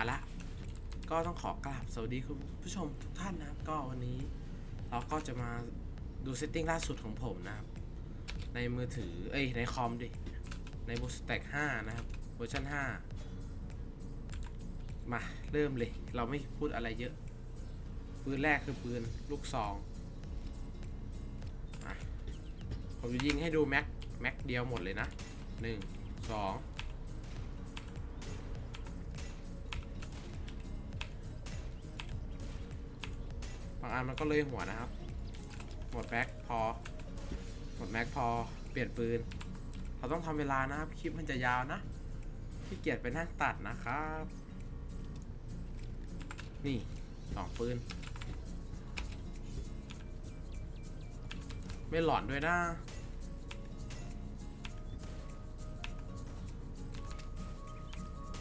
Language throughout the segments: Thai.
มาละ ก็ต้องขอกราบสวัสดีคุณผู้ชมทุกท่านนะครับ ก็วันนี้เราก็จะมาดูเซตติ้งล่าสุดของผมนะครับ ในมือถือ เอ้ย ในคอมดิ ในบูสแต็ก5นะครับเวอร์ชัน5 มาเริ่มเลย เราไม่พูดอะไรเยอะ ปืนแรกคือปืนลูกซองผมจะยิงให้ดูแม็กแม็กเดียวหมดเลยนะ 1 2 บางอันมันก็เลยหัวนะครับ หมดแม็กพอ หมดแม็กพอ เปลี่ยนปืน เราต้องทำเวลานะครับ คลิปมันจะยาวนะที่เกียจไปนั่งตัดนะครับ นี่สองปืน ไม่หลอนด้วยนะ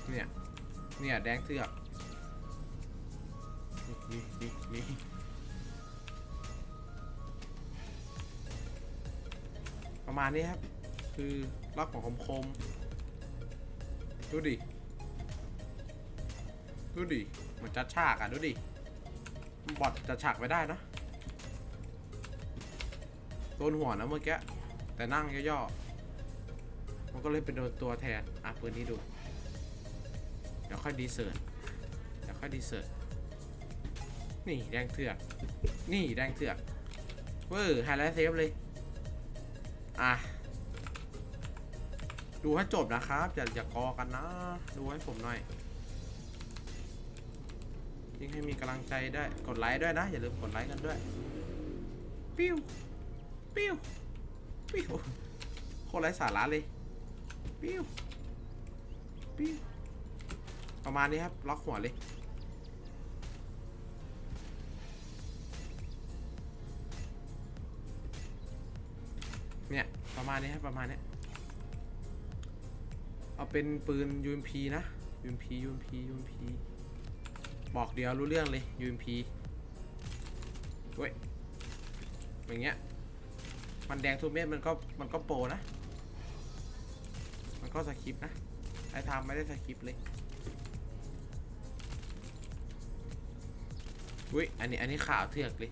เนี่ย เนี่ย แดงเถือก มาณนี้ครับ คือล็อกของคมคมดูดิ ดูดิ มันจัดฉากอะ ดูดิมันบอดจัดฉากไม่ได้นะ โดนหัวนะเมื่อกี้ แต่นั่งย่อๆ มันก็เลยเป็นโดนตัวแทน อะปืนนี้ดู เดี๋ยวค่อยดีเซิร์ตเดี๋ยวค่อยดีเซิร์ตนี่แดงเถือก นี่แดงเถือกเวอร์ไฮไลท์เซฟเลย อะ ดูให้จบนะครับ อย่าอย่ากอกันนะ ดูให้ผมหน่อยยิ่งให้มีกำลังใจได้กดไลค์ด้วยนะ อย่าลืมกดไลค์กันด้วย ปิ้ว ปิ้ว ปิ้ว โคตรไร้สาระเลย ปิ้ว ปิ้ว ประมาณนี้ครับ ล็อกหัวเลย เนี่ย ประมาณนี้ครับประมาณนี้เอาเป็นปืน UMP นะ UMP UMP UMP บอกเดียวรู้เรื่องเลย UMP เว้ยอย่างเงี้ย มันแดงทุกเม็ดมันก็มันก็โปรนะ มันก็สคริปนะ ไอ้ทำไม่ได้สคริปเลยอุ้ยอันนี้อันนี้ข่าวเถือกเลย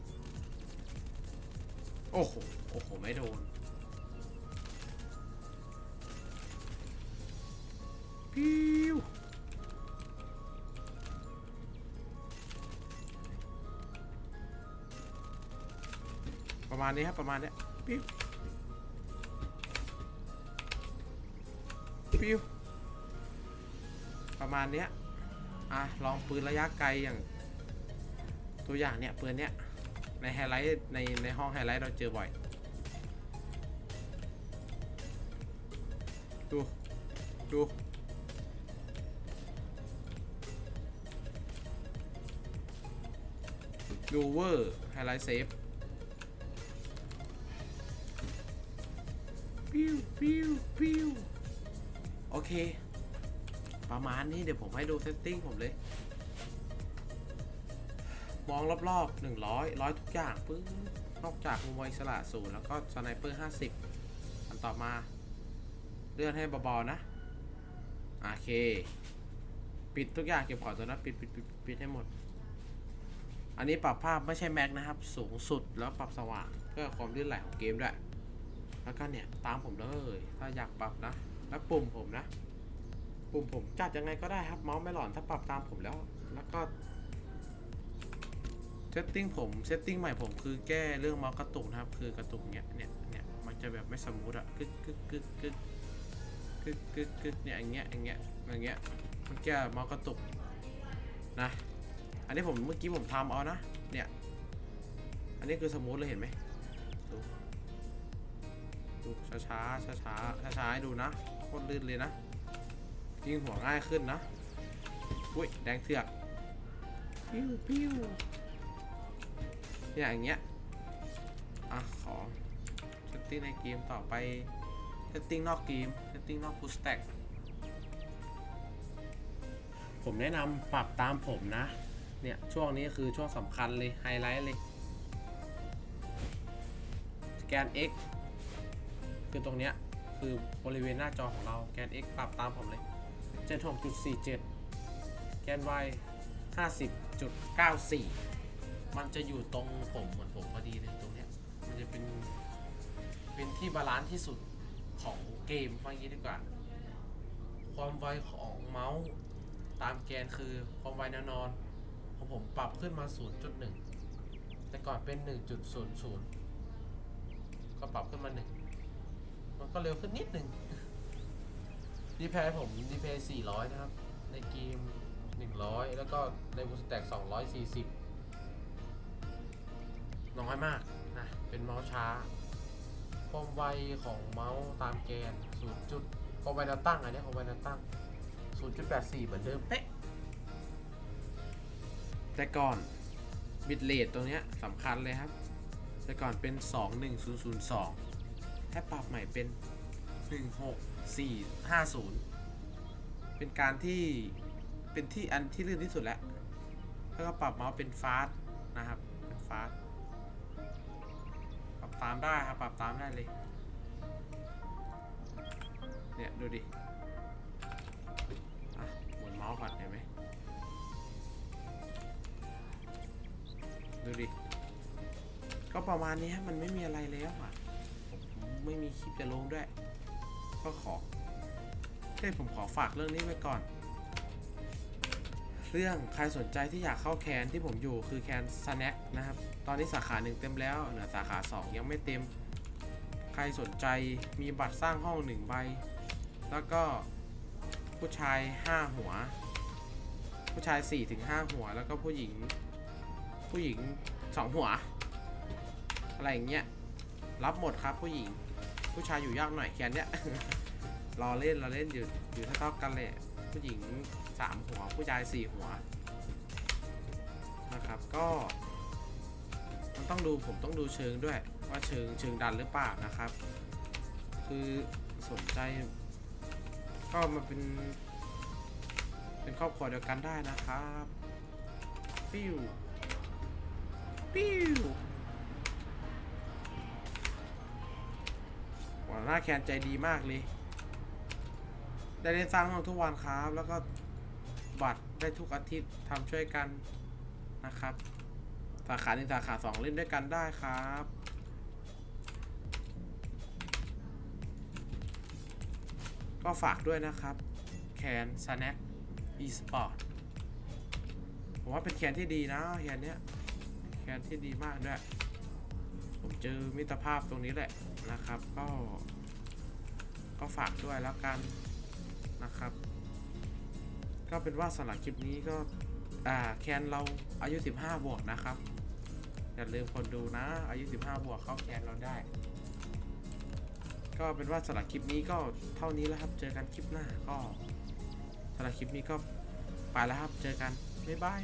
โอ้โห โอ้โห ไม่โดน ปิ้วประมาณนี้ครับประมาณเนี้ยปิ้วปิ้วประมาณเนี้ยอะลองปืนระยะไกลอย่าง ตัวอย่างเนี้ยปืนเนี้ยในไฮไลท์ในในห้องไฮไลท์เราเจอบ่อยดู ดู ดูเวอร์ไฮไลท์เซฟปิ้วปิ้วปิ้วโอเค ประมาณนี้เดี๋ยวผมให้ดูเซตติ้งผมเลย มองรอบๆ 100ร้อยทุกอย่างปึ๊บนอกจากมุมอิสระศูนย์แล้วก็สไนเปอร์ 50 อันต่อมา เลื่อนให้เบาๆนะ โอเค ปิดทุกอย่างเก็บของตัวนะปิดปิดปิดปิดปิดให้หมด อันนี้ปรับภาพไม่ใช่แม็กนะครับ สูงสุดแล้วปรับสว่างเพื่อความลื่นไหลของเกมด้วย แล้วก็เนี่ยตามผมเลย ถ้าอยากปรับนะ แล้วปุ่มผมนะ ปุ่มผมจัดยังไงก็ได้ครับเมาส์ไม่หลอนถ้าปรับตามผมแล้ว แล้วก็เซตติ้งผมเซตติ้งใหม่ผมคือแก้เรื่องเมาส์กระตุกนะครับ คือกระตุกเนี่ยเนี่ยเนี่ยมันจะแบบไม่สมูทอะกึกกึกกึกกึกกึกกึกกึกเนี่ยอย่างเงี้ยอย่างเงี้ยอย่างเงี้ยมันแก้เมาส์กระตุกนะ อันนี้ผมเมื่อกี้ผมทำเอานะ เนี่ย อันนี้คือสมูทเลยเห็นไหมดูดูช้าช้าช้าช้าช้าช้าให้ดูนะโคตรลื่นเลยนะยิงหัวง่ายขึ้นนะอุ้ยแดงเถือกปิ้วปิ้วอย่างเงี้ยอะขอเซตติ้งในเกมต่อไปเซตติ้งนอกเกมเซตติ้งนอกฟูสแต็กผมแนะนำปรับตามผมนะ เนี่ยช่วงนี้คือช่วงสำคัญเลย ไฮไลท์เลยสแกน X คือตรงเนี้ยคือบริเวณหน้าจอของเราแกน X ปรับตามผมเลย76.47 แกน y 50.94 มันจะอยู่ตรงผมเหมือนผมพอดีเลยตรงเนี้ยมันจะเป็น เป็นที่บาลานซ์ที่สุดของเกมว่างี้ดีกว่า ความไวของเมาส์ตามแกนคือความไวแนวนอน ของผมปรับขึ้นมา 0.1 แต่ก่อนเป็น 1.00 ก็ปรับขึ้นมา 1 มันก็เร็วขึ้นนิดหนึ่งดีแพร์ผมดีแพร์400 นะครับ ในเกม 100 แล้วก็ในบูสแต็ก240 น้อยมากนะ เป็นเมาส์ช้าความไวของเมาส์ตามแกน 0. จุดความไวแนวตั้งอันนี้ความไวแนวตั้ง 0.84 เหมือนเดิมเป๊ะ แต่ก่อนบิตเรทตรงนี้สำคัญเลยครับ แต่ก่อนเป็น 21002 ถ้าปรับใหม่เป็น 16450 เป็นการที่เป็นที่อันที่ลื่นที่สุดแล้ว แล้วก็ปรับเมาส์เป็นฟาสต์นะครับ เป็นฟาสต์ปรับตามได้ครับ ปรับตามได้เลย เนี่ย ดูดิอะหมุนเมาส์ก่อนเห็นไหม ดูดิ ก็ประมาณนี้มันไม่มีอะไรแล้วอะ ไม่มีคลิปจะลงด้วย ก็ขอเฮ้ผมขอฝากเรื่องนี้ไว้ก่อน เรื่องใครสนใจที่อยากเข้าแคนที่ผมอยู่คือแคนสแน็คนะครับ ตอนนี้สาขาหนึ่งเต็มแล้วเหลือสาขา 2 ยังไม่เต็ม ใครสนใจมีบัตรสร้างห้องหนึ่งใบ แล้วก็ผู้ชาย 5 หัว ผู้ชาย4ถึง5หัว แล้วก็ผู้หญิง ผู้หญิง2หัว อะไรอย่างเงี้ย รับหมดครับผู้หญิง ผู้ชายอยู่ยากหน่อยแคนเนี้ย รอเล่นรอเล่นอยู่อยู่เท่าๆกันเลยผู้หญิง3หัว ผู้ชาย4หัว นะครับ ก็มันต้องดูผมต้องดูเชิงด้วย ว่าเชิงเชิงดันหรือเปล่านะครับ คือสนใจ ก็มาเป็น เป็นครอบครัวเดียวกันได้นะครับฟิว ฟิวหัวหน้าแคนใจดีมากเลย ได้เล่นสร้างห้องทุกวันครับ แล้วก็บัตรได้ทุกอาทิตย์ทำช่วยกันนะครับ สาขาหนึ่งสาขาสองเล่นด้วยกันได้ครับก็ฝากด้วยนะครับ แคนสแน็คอีสปอร์ตผมว่าเป็นแคนที่ดีนะแคนเนี้ย คนที่ดีมากด้วยผมเจอมิตรภาพตรงนี้แหละนะครับ ก็ ก็ฝากด้วยแล้วกันนะครับ ก็เป็นว่าสำหรับคลิปนี้ก็อ่าแคนเราอายุ 15 บวกนะครับ อย่าลืมคนดูนะ อายุ 15 บวกเข้าแคนเราได้ ก็เป็นว่าสำหรับคลิปนี้ก็เท่านี้แล้วครับ เจอกันคลิปหน้าก็สำหรับคลิปนี้ก็ไปแล้วครับ เจอกัน บ๊ายบาย